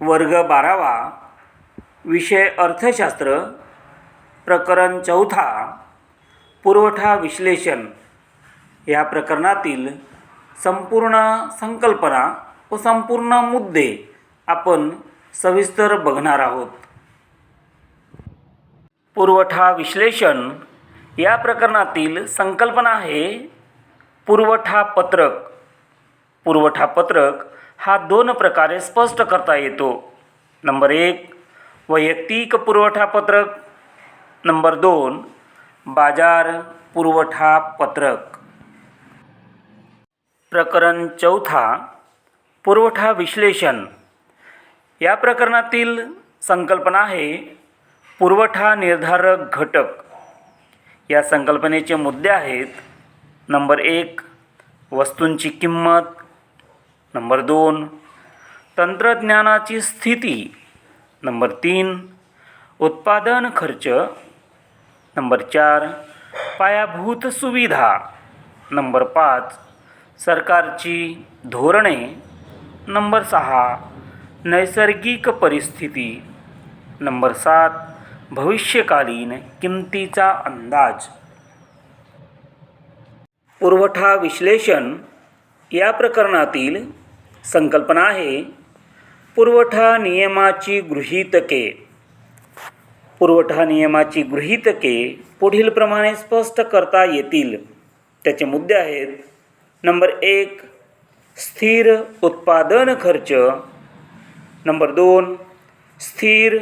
वर्ग बारावा विषय अर्थशास्त्र प्रकरण चौथा पुरवठा विश्लेषण. या प्रकरणातील संपूर्ण संकल्पना व संपूर्ण मुद्दे आपण सविस्तर बघणार आहोत. पुरवठा विश्लेषण. या प्रकरणातील संकल्पना आहे पुरवठा पत्रक. पुरवठा पत्रक हा दोन प्रकारे स्पष्ट करता येतो. नंबर एक वैयक्तिक पुरवठा पत्रक नंबर दोन बाजार पुरवठा पत्रक प्रकरण चौथा पुरवठा विश्लेषण. या प्रकरणातील संकल्पना आहे पुरवठा निर्धारक घटक. या संकल्पनेचे मुद्दे आहेत नंबर एक वस्तूंची किंमत नंबर दोन तंत्रज्ञानाची स्थिती. नंबर तीन उत्पादन खर्च. नंबर चार पायाभूत सुविधा. नंबर पाच सरकारची धोरणे. नंबर सहा नैसर्गिक परिस्थिती. नंबर सात भविष्यकालीन किमतीचा अंदाज. पुरवठा विश्लेषण या प्रकरणातील संकल्पना आहे. पुरवठा नियमाची गृहीतके पुरवठा नियमाची गृहीतके पुढीलप्रमाणे स्पष्ट करता येतील. त्याचे मुद्दे आहेत. नंबर एक स्थिर उत्पादन खर्च. नंबर दोन स्थिर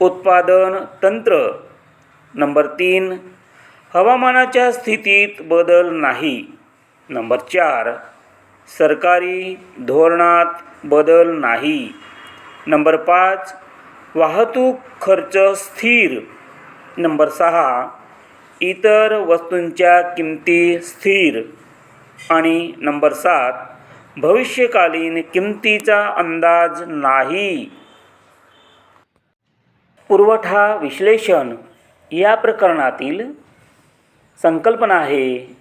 उत्पादन तंत्र. नंबर तीन हवामानाच्या स्थितीत बदल नाही. नंबर चार सरकारी धोरणात बदल नाही. नंबर पाच वाहतूक खर्च स्थिर. नंबर सहा इतर वस्तूंच्या किमती स्थिर. आणि नंबर सात भविष्यकालीन किमतीचा अंदाज नाही. पुरवठा विश्लेषण या प्रकरणातील संकल्पना आहे.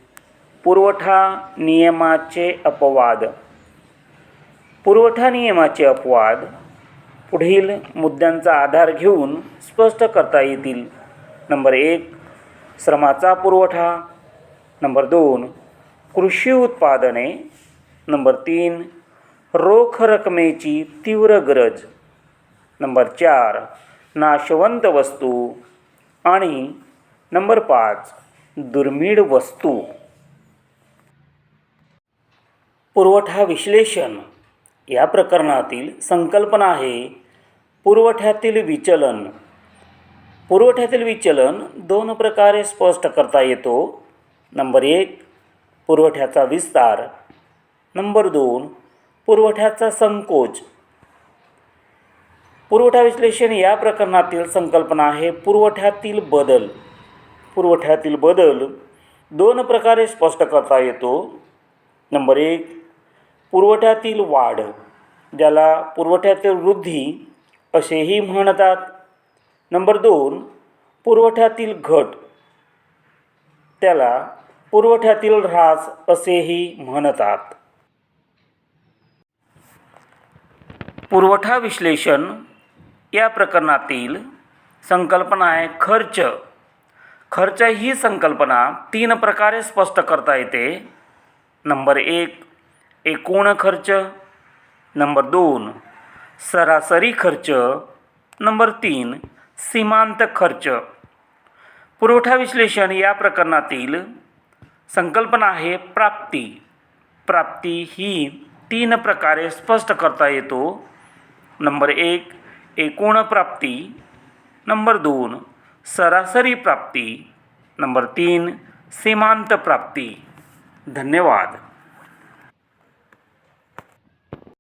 पुरवठा नियमाचे अपवाद. पुरवठा नियमाचे अपवाद पुढील मुद्द्यांचा आधार घेऊन स्पष्ट करता येतील. नंबर एक श्रमाचा पुरवठा. नंबर दोन कृषी उत्पादने. नंबर तीन रोख रकमेची तीव्र गरज. नंबर चार नाशवंत वस्तू. आणि नंबर पाच दुर्मिळ वस्तू. पुरवठा विश्लेषण या प्रकरणातील संकल्पना आहे. पुरवठ्यातील विचलन. पुरवठ्यातील विचलन दोन प्रकारे स्पष्ट करता येतो. नंबर एक पुरवठ्याचा विस्तार. नंबर दोन पुरवठ्याचा संकोच. पुरवठा विश्लेषण या प्रकरणातील संकल्पना आहे. पुरवठ्यातील बदल. पुरवठ्यातील बदल दोन प्रकारे स्पष्ट करता येतो. नंबर एक पुरवठ्यातील वाढ ज्याला पुरवठ्यातील वृद्धी असेही म्हणतात. नंबर दोन पुरवठ्यातील घट त्याला पुरवठ्यातील ऱ्हास असेही म्हणतात. पुरवठा विश्लेषण या प्रकरणातील संकल्पना आहे खर्च. खर्च ही संकल्पना तीन प्रकारे स्पष्ट करता येते. नंबर एक एकूण खर्च नंबर दोन सरासरी खर्च नंबर तीन सीमांत खर्च. पुरवठा विश्लेषण या प्रकरणातील संकल्पना आहे प्राप्ती. प्राप्ती ही तीन प्रकारे स्पष्ट करता येतो. नंबर एक एकूण प्राप्ती. नंबर दोन सरासरी प्राप्ती. नंबर तीन सीमांत प्राप्ती. धन्यवाद.